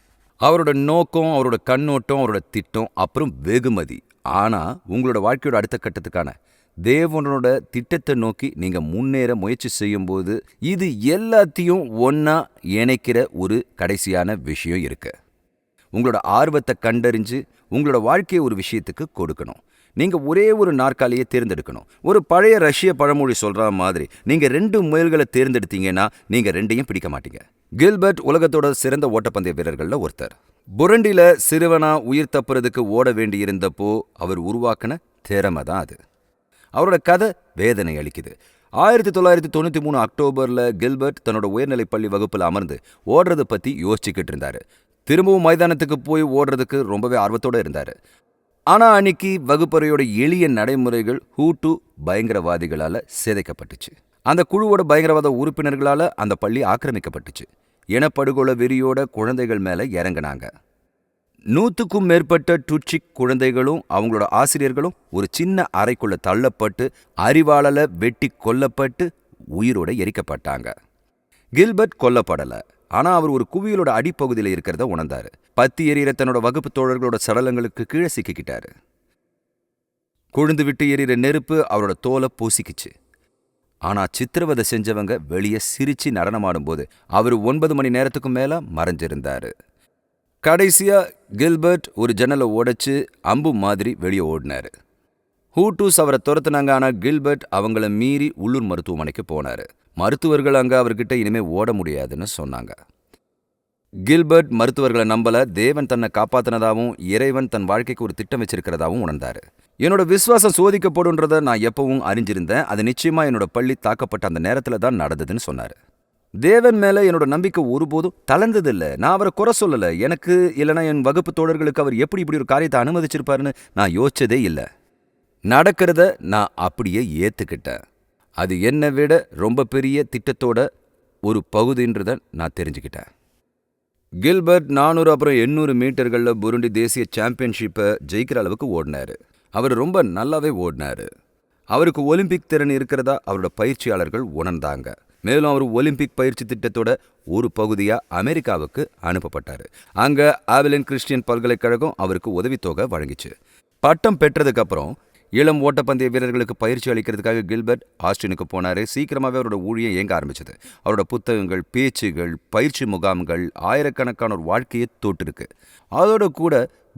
அவரோட நோக்கம் அவரோட கண்ணோட்டம் அவரோட திட்டம் அப்புறம் வெகுமதி. ஆனா உங்களோட வாழ்க்கையோட அடுத்த கட்டத்துக்கான தேவனோட திட்டத்தை நோக்கி நீங்க முன்னேற முயற்சி செய்யும்போது இது எல்லாத்தையும் ஒன்றா இணைக்கிற ஒரு கடைசியான விஷயம் இருக்கு. உங்களோட ஆர்வத்தை கண்டறிஞ்சு உங்களோட வாழ்க்கையை ஒரு விஷயத்துக்கு கொடுக்கணும். நீங்க ஒரே ஒரு நாற்காலியை தேர்ந்தெடுக்கணும். ஒரு பழைய ரஷ்ய பழமொழி சொல்ற மாதிரி நீங்க ரெண்டு முயல்களை தேர்ந்தெடுத்தீங்கன்னா நீங்க ரெண்டையும் பிடிக்க மாட்டீங்க. கில்பர்ட் உலகத்தோட சிறந்த ஓட்டப்பந்தய வீரர்கள்ல ஒருத்தர். புரண்டில சிறுவனா உயிர் தப்புறதுக்கு ஓட வேண்டியிருந்தப்போ அவர் உருவாக்கின திறமை தான் அது. அவரோட கதை வேதனை அளிக்குது. ஆயிரத்தி தொள்ளாயிரத்தி தொண்ணூற்றி மூணு அக்டோபரில் கில்பர்ட் தன்னோட உயர்நிலைப் பள்ளி வகுப்பில் அமர்ந்து ஓடுறதை பற்றி யோசிச்சுக்கிட்டு இருந்தார். திரும்பவும் மைதானத்துக்கு போய் ஓடுறதுக்கு ரொம்பவே ஆர்வத்தோடு இருந்தார். ஆனால் அன்னைக்கு வகுப்பறையோட எளிய நடைமுறைகள் ஹூட்டு பயங்கரவாதிகளால் சிதைக்கப்பட்டுச்சு. அந்த குழுவோட பயங்கரவாத உறுப்பினர்களால் அந்த பள்ளி ஆக்கிரமிக்கப்பட்டுச்சு. இனப்படுகொலை வெறியோட குழந்தைகள் மேலே இறங்குனாங்க. நூற்றுக்கும் மேற்பட்ட டுட்சிக் குழந்தைகளும் அவங்களோட ஆசிரியர்களும் ஒரு சின்ன அறைக்குள்ள தள்ளப்பட்டு அறிவாளல வெட்டி கொல்லப்பட்டு உயிரோட எரிக்கப்பட்டாங்க. கில்பர்ட் கொல்லப்படல. ஆனா அவர் ஒரு குவியலோட அடிப்பகுதியில் இருக்கிறத உணர்ந்தாரு. பத்தி எறிகிற தன்னோட வகுப்பு தோழர்களோட சடலங்களுக்கு கீழே சிக்கிக்கிட்டாரு. கொழுந்து விட்டு எறிகிற நெருப்பு அவரோட தோலை பூசிக்கிச்சு. ஆனா சித்திரவதை செஞ்சவங்க வெளியே சிரிச்சு நடனமாடும்போது அவர் ஒன்பது மணி நேரத்துக்கு மேல மறைஞ்சிருந்தாரு. கடைசியா கில்பர்ட் ஒரு ஜன்னலை உடைச்சு அம்பு மாதிரி வெளியே ஓடினாரு. ஹூட்டூஸ் அவரை துரத்துனாங்க ஆனா கில்பர்ட் அவங்கள மீறி உள்ளூர் மருத்துவமனைக்கு போனாரு. மருத்துவர்கள் அங்க அவர்கிட்ட இனிமே ஓட முடியாதுன்னு சொன்னாங்க. கில்பர்ட் மருத்துவர்களை நம்பல தேவன் தன்னை காப்பாத்தினதாகவும் இறைவன் தன் வாழ்க்கைக்கு ஒரு திட்டம் வச்சிருக்கிறதாவும் உணர்ந்தாரு. என்னோட விசுவாசம் சோதிக்கப்படுன்றத நான் எப்பவும் அறிஞ்சிருந்தேன். அது நிச்சயமா என்னோட பள்ளி தாக்கப்பட்ட அந்த நேரத்துல தான் நடந்ததுன்னு சொன்னாரு. தேவன் மேல என்னோட நம்பிக்கை ஒருபோதும் தளர்ந்ததில்லை. நான் அவரை குறை சொல்லல. எனக்கு இல்லைனா என் வகுப்பு தோழர்களுக்கு அவர் எப்படி இப்படி ஒரு காரியத்தை அனுமதிச்சிருப்பாருன்னு நான் யோசிச்சதே இல்லை. நடக்கிறத நான் அப்படியே ஏத்துக்கிட்டேன். அது என்னை விட ரொம்ப பெரிய திட்டத்தோட ஒரு பகுதின்றத நான் தெரிஞ்சுக்கிட்டேன். கில்பர்ட் நானூறு அப்புறம் எண்ணூறு மீட்டர்களில் புருண்டி தேசிய சாம்பியன்ஷிப்பை ஜெயிக்கிற அளவுக்கு ஓடினாரு. அவர் ரொம்ப நல்லாவே ஓடினாரு. அவருக்கு ஒலிம்பிக் திறன் இருக்கிறதா அவரோட பயிற்சியாளர்கள் உணர்ந்தாங்க. மேலும் அவர் ஒலிம்பிக் பயிற்சி திட்டத்தோட ஒரு பகுதியாக அமெரிக்காவுக்கு அனுப்பப்பட்டார். அங்க ஆவிலன் கிறிஸ்டியன் பல்கலைக்கழகம் அவருக்கு உதவித்தொகை வழங்கிச்சு. பட்டம் பெற்றதுக்கப்புறம் இளம் ஓட்டப்பந்தய வீரர்களுக்கு பயிற்சி அளிக்கிறதுக்காக கில்பர்ட் ஆஸ்டினுக்கு போனார். சீக்கிரமாகவே அவரோட ஊழியம் இயங்க ஆரம்பிச்சது. அவரோட புத்தகங்கள் பேச்சுகள் பயிற்சி முகாம்கள் ஆயிரக்கணக்கான ஒரு வாழ்க்கையை தொட்டிருக்கு அதோட கூட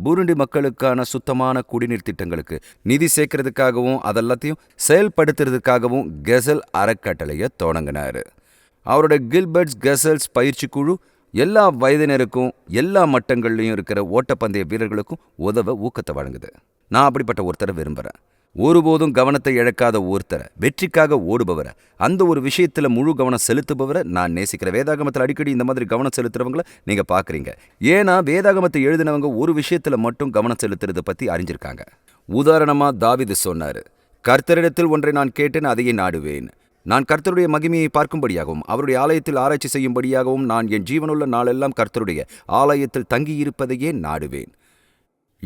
பூருண்டி மக்களுக்கான சுத்தமான குடிநீர் திட்டங்களுக்கு நிதி சேர்க்கறதுக்காகவும் அதெல்லாத்தையும் செயல்படுத்துறதுக்காகவும் கெசல் அறக்கட்டளையை தொடங்கினாரு. அவரோட கில்பர்ட்ஸ் கெசல்ஸ் பயிற்சி குழு எல்லா வயதினருக்கும் எல்லா மட்டங்கள்லையும் இருக்கிற ஓட்டப்பந்தய வீரர்களுக்கும் உதவ ஊக்கத்தை வழங்குது. நான் அப்படிப்பட்ட ஒருத்தரை விரும்புகிறேன் ஒருபோதும் கவனத்தை இழக்காத ஒருத்தரை வெற்றிக்காக ஓடுபவரை அந்த ஒரு விஷயத்தில் முழு கவனம் செலுத்துபவரை நான் நேசிக்கிறேன். வேதாகமத்தில் அடிக்கடி இந்த மாதிரி கவனம் செலுத்துறவங்கள நீங்கள் பார்க்குறீங்க ஏன்னா வேதாகமத்தை எழுதினவங்க ஒரு விஷயத்தில் மட்டும் கவனம் செலுத்துறதை பற்றி அறிஞ்சிருக்காங்க. உதாரணமாக தாவிது சொன்னார் கர்த்தரிடத்தில் ஒன்றை நான் கேட்டேன் அதையே நாடுவேன். நான் கர்த்தருடைய மகிமையை பார்க்கும்படியாகவும் அவருடைய ஆலயத்தில் ஆராய்ச்சி செய்யும்படியாகவும் நான் என் ஜீவனுள்ள நாளெல்லாம் கர்த்தருடைய ஆலயத்தில் தங்கியிருப்பதையே நாடுவேன்.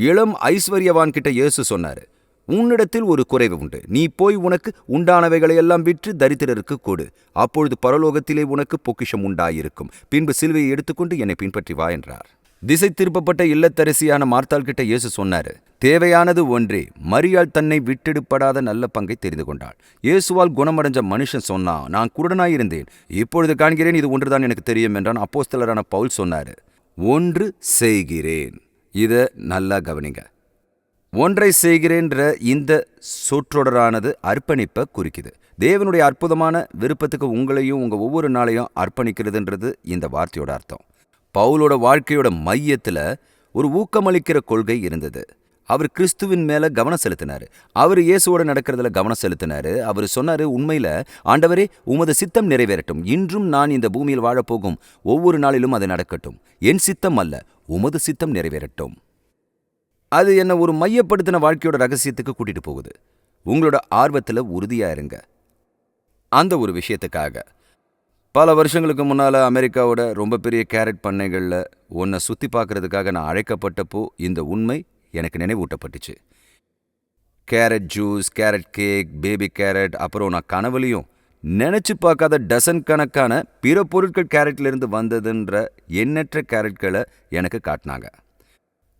இளம் ஐஸ்வர்யவான் கிட்ட இயேசு சொன்னாரு உன்னிடத்தில் ஒரு குறைவு உண்டு. நீ போய் உனக்கு உண்டானவைகளை எல்லாம் விற்று தரித்திரருக்கு கொடு. அப்பொழுது பரலோகத்திலே உனக்கு பொக்கிஷம் உண்டாயிருக்கும். பின்பு சிலுவையை எடுத்துக்கொண்டு என்னை பின்பற்றி வா என்றார். திசை திருப்பப்பட்ட இல்லத்தரசியான மார்த்தாள் கிட்ட இயேசு சொன்னாரு தேவையானது ஒன்றே மரியாள் தன்னை விட்டெடுப்படாத நல்ல பங்கை தெரிந்து கொண்டாள். இயேசுவால் குணமடைஞ்ச மனுஷன் சொன்னா நான் குருடனாயிருந்தேன் இப்பொழுது காண்கிறேன் இது ஒன்றுதான் எனக்கு தெரியும் என்றான் அப்போஸ்தலரான பவுல் சொன்னாரு ஒன்று செய்கிறேன். இத நல்லா கவனிங்க. ஒன்றை செய்கிறேன்ற இந்த சொற்றொடரானது அர்ப்பணிப்பை குறிக்குது. தேவனுடைய அற்புதமான விருப்பத்துக்கு உங்களையும் உங்க ஒவ்வொரு நாளையும் அர்ப்பணிக்கிறதுன்றது இந்த வார்த்தையோட அர்த்தம். பவுலோட வாழ்க்கையோட மையத்துல ஒரு ஊக்கமளிக்கிற கொள்கை இருந்தது. அவர் கிறிஸ்துவின் மேல கவனம் செலுத்தினார். அவர் இயேசுவோட நடக்கிறதுல கவனம் செலுத்தினார். அவர் சொன்னாரு உண்மையில ஆண்டவரே உமது சித்தம் நிறைவேறட்டும். இன்றும் நான் இந்த பூமியில் வாழப்போகும். ஒவ்வொரு நாளிலும் அது நடக்கட்டும். என் சித்தம் அல்ல உமது சித்தம் நிறைவேறட்டும். அது என்ன ஒரு மையப்படுத்தின வாழ்க்கையோட ரகசியத்துக்கு கூட்டிட்டு போகுது. உங்களோட ஆர்வத்தில் உறுதியா இருங்க. அந்த ஒரு விஷயத்துக்காக. பல வருஷங்களுக்கு முன்னால் அமெரிக்காவோட ரொம்ப பெரிய கேரட் பண்ணைகளில் உன்னை சுற்றி பார்க்குறதுக்காக நான் அழைக்கப்பட்டப்போ இந்த உண்மை எனக்கு நினைவூட்டப்பட்டுச்சு. Carrot juice carrot cake baby carrot அப்புறம் நான் கனவுலையும் நினச்சி பார்க்காத டசன் கணக்கான பிற பொருட்கள் கேரட்லேருந்து வந்ததுன்ற எண்ணற்ற கேரட்களை எனக்கு காட்டினாங்க.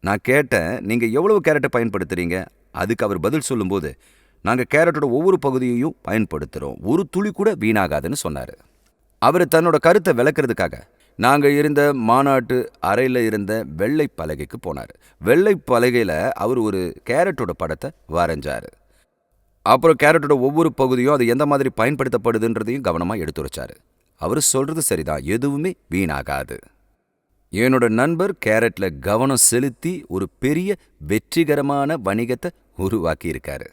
நான் கேட்டேன் நீங்கள் எவ்வளவு கேரட்டை பயன்படுத்துகிறீங்க அதுக்கு அவர் பதில் சொல்லும்போது நாங்கள் கேரட்டோட ஒவ்வொரு பகுதியையும் பயன்படுத்துகிறோம் ஒரு துளி கூட வீணாகாதுன்னு சொன்னார். அவர் தன்னோட கருத்தை விளக்குறதுக்காக நாங்க இருந்த மாநாட்டு அறையில் இருந்த வெள்ளை பலகைக்கு போனார். வெள்ளை பலகையில் அவர் ஒரு கேரட்டோட படத்தை வரைஞ்சாரு. அப்புறம் கேரட்டோட ஒவ்வொரு பகுதியும் அது எந்த மாதிரி பயன்படுத்தப்படுதுன்றதையும் கவனமாக எடுத்துரைச்சார். அவர் சொல்றது சரிதான் எதுவுமே வீணாகாது. என்னோட நண்பர் கேரட்ல கவனம் செலுத்தி ஒரு பெரிய வெற்றிகரமான வணிகத்தை உருவாக்கியிருக்காரு.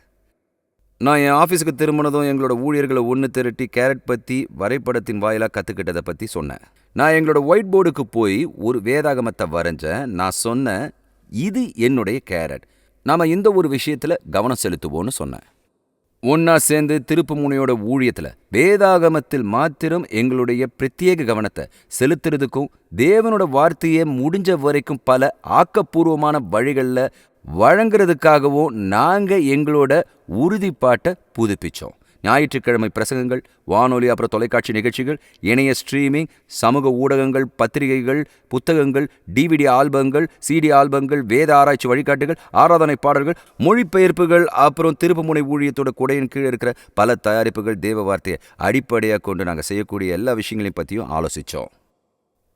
நான் என் ஆஃபீஸுக்கு திரும்பினதும் எங்களோட ஊழியர்களை ஒன்று திரட்டி கேரட் பற்றி வரைபடத்தின் வாயிலாக கற்றுக்கிட்டதை பற்றி சொன்னேன். நான் எங்களோட ஒயிட் போர்டுக்கு போய் ஒரு வேதாகமத்தை வரைஞ்சேன். நான் சொன்னேன் இது என்னுடைய கேரட். நாம் இந்த ஒரு விஷயத்தில் கவனம் செலுத்துவோன்னு சொன்னேன். ஒன்றா சேர்ந்து திருப்புமுனையோட ஊழியத்தில் வேதாகமத்தில் மாத்திரம் எங்களுடைய பிரத்யேக கவனத்தை செலுத்துறதுக்கும் தேவனோட வார்த்தையை முடிஞ்ச வரைக்கும் பல ஆக்கப்பூர்வமான வழிகளில் வழங்குறதுக்காகவும் நாங்க எங்களோட உறுதிப்பாட்டை புதுப்பிச்சோம். ஞாயிற்றுக்கிழமை பிரசங்கங்கள் வானொலி அப்புறம் தொலைக்காட்சி நிகழ்ச்சிகள் இணைய ஸ்ட்ரீமிங் சமூக ஊடகங்கள் பத்திரிகைகள் புத்தகங்கள் டிவிடி ஆல்பங்கள் சிடி ஆல்பங்கள் வேத ஆராய்ச்சி வழிகாட்டுகள் ஆராதனை பாடல்கள் மொழிபெயர்ப்புகள் அப்புறம் திருப்புமுனை ஊழியத்தோட குடையின் கீழே இருக்கிற பல தயாரிப்புகள் தேவ வார்த்தையை அடிப்படையாக கொண்டு நாங்கள் செய்யக்கூடிய எல்லா விஷயங்களையும் பற்றியும் ஆலோசித்தோம்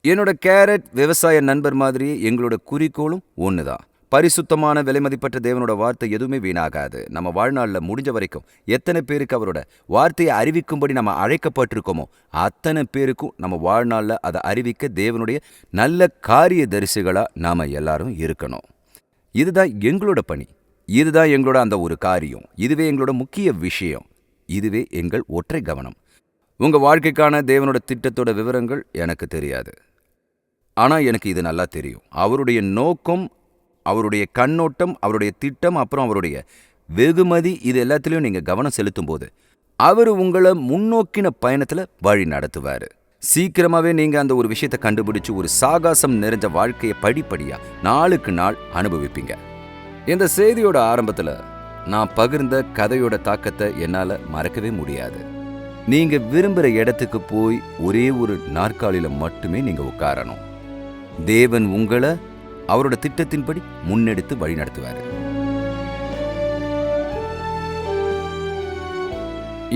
என்னோட கேரட் விவசாய நண்பர் மாதிரி எங்களோட குறிக்கோளும் ஒன்று தான் பரிசுத்தமான விலைமதிப்பற்ற தேவனோட வார்த்தை எதுவுமே வீணாகாது. நம்ம வாழ்நாளில் முடிஞ்ச வரைக்கும் எத்தனை பேருக்கு அவரோட வார்த்தையை அறிவிக்கும்படி நம்ம அழைக்கப்பட்டிருக்கோமோ அத்தனை பேருக்கும் நம்ம வாழ்நாளில் அதை அறிவிக்க தேவனுடைய நல்ல காரிய தரிசிகளாக நாம் எல்லாரும் இருக்கணும். இதுதான் எங்களோட பணி. இதுதான் எங்களோட அந்த ஒரு காரியம். இதுவே எங்களோட முக்கிய விஷயம். இதுவே எங்கள் ஒற்றை கவனம். உங்கள் வாழ்க்கைக்கான தேவனோட திட்டத்தோட விவரங்கள் எனக்கு தெரியாது. ஆனால் எனக்கு இது நல்லா தெரியும். அவருடைய நோக்கம் அவருடைய கண்ணோட்டம் அவருடைய திட்டம் அப்புறம் அவருடைய வெகுமதி இது எல்லாத்துலேயும் நீங்க கவனம் செலுத்தும் போது அவர் உங்களை முன்னோக்கின பயணத்துல வழி நடத்துவாரு. சீக்கிரமாகவே நீங்க அந்த ஒரு விஷயத்தை கண்டுபிடிச்சு ஒரு சாகாசம் நிறைஞ்ச வாழ்க்கையை படிப்படியாக நாளுக்கு நாள் அனுபவிப்பீங்க. இந்த செய்தியோட ஆரம்பத்துல நான் பகிர்ந்த கதையோட தாக்கத்தை என்னால் மறக்கவே முடியாது. நீங்கள் விரும்புற இடத்துக்கு போய் ஒரே ஒரு நாற்காலியில் மட்டுமே நீங்க உட்காரணும். தேவன் உங்களை அவரோட திட்டத்தின்படி முன்னெடுத்து வழிநடத்துவார்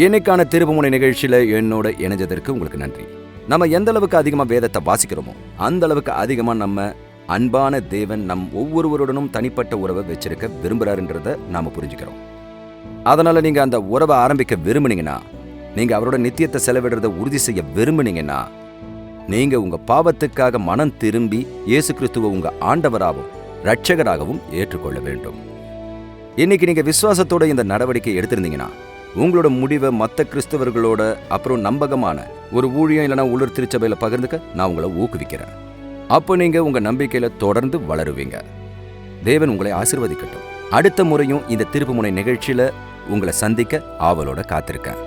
இன்னைக்கான திருப்புமுனை நிகழ்ச்சியில என்னோட இணைஞ்சதற்கு உங்களுக்கு நன்றி. நம்ம எந்த அளவுக்கு அதிகமா வேதத்தை வாசிக்கிறோமோ அந்த அளவுக்கு அதிகமா நம்ம அன்பான தேவன் நம் ஒவ்வொருவருடனும் தனிப்பட்ட உறவை வச்சிருக்க விரும்புகிறாருன்றத நாம புரிஞ்சுக்கிறோம். அதனால நீங்க அந்த உறவை ஆரம்பிக்க விரும்புனீங்கன்னா நீங்க அவரோட நித்தியத்தை செலவிடுறத உறுதி செய்ய விரும்புனீங்கன்னா நீங்க உங்க பாவத்துக்காக மனம் திரும்பி இயேசு கிறிஸ்துவ உங்க ஆண்டவராகவும் ரட்சகராகவும் ஏற்றுக்கொள்ள வேண்டும். இன்னைக்கு நீங்க விசுவாசத்தோட இந்த நடவடிக்கை எடுத்திருந்தீங்கன்னா உங்களோட முடிவை மற்ற கிறிஸ்தவர்களோட அப்புறம் நம்பகமான ஒரு ஊழியம் இல்லைன்னா உள்ளூர் திருச்சபையில் பகிர்ந்துக்க நான் உங்களை ஊக்குவிக்கிறேன். அப்போ நீங்க உங்க நம்பிக்கையில தொடர்ந்து வளருவீங்க. தேவன் உங்களை ஆசிர்வதிக்கட்டும். அடுத்த முறையும் இந்த திருப்புமுனை நிகழ்ச்சியில உங்களை சந்திக்க ஆவலோட காத்திருக்கேன்.